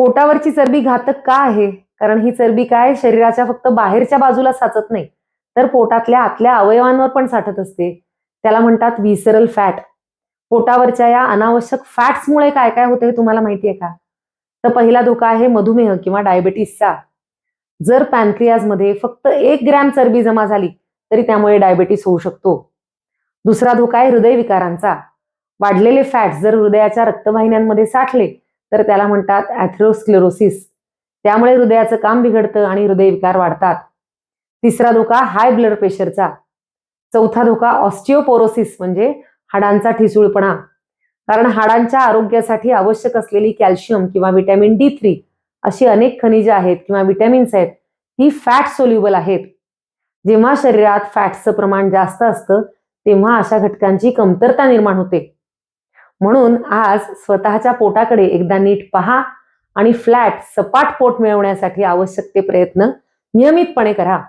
पोटावरची चरबी घातक का आहे? कारण ही चरबी काय? शरीराच्या फक्त बाहेरच्या बाजूला साचत नाही तर पोटातल्या आतल्या अवयवांवर पण साठत असते. त्याला म्हणतात व्हिसरल फॅट पोटावरच्या या अनावश्यक फॅट्समुळे काय काय होते हे तुम्हाला माहिती आहे का? तर पहिला धोका आहे मधुमेह किंवा डायबेटीसचा जर पॅनक्रियाजमध्ये फक्त एक ग्रॅम चरबी जमा झाली तरी त्यामुळे डायबेटीस होऊ शकतो. दुसरा धोका आहे हृदयविकारांचा. वाढलेले फॅट्स जर हृदयाच्या रक्तवाहिन्यांमध्ये साठले तर त्याला म्हणतात ॲथ्रोस्क्लेरोसिस त्यामुळे हृदयाचं काम बिघडतं आणि हृदयविकार वाढतात. तिसरा धोका हाय ब्लड प्रेशरचा चौथा धोका ऑस्टिओपोरोसिस म्हणजे हाडांचा ठिसूळपणा. कारण हाडांच्या आरोग्यासाठी आवश्यक असलेली कॅल्शियम किंवा व्हिटॅमिन डी थ्री अशी अनेक खनिजे आहेत किंवा विटॅमिन्स आहेत ही फॅट सोल्युबल आहेत. जेव्हा शरीरात फॅट्सचं प्रमाण जास्त असतं तेव्हा अशा घटकांची कमतरता निर्माण होते. म्हणून आज स्वतःच्या पोटाकडे एकदा नीट पहा आणि फ्लॅट सपाट पोट मिळवण्यासाठी आवश्यक ते प्रयत्न नियमितपणे करा.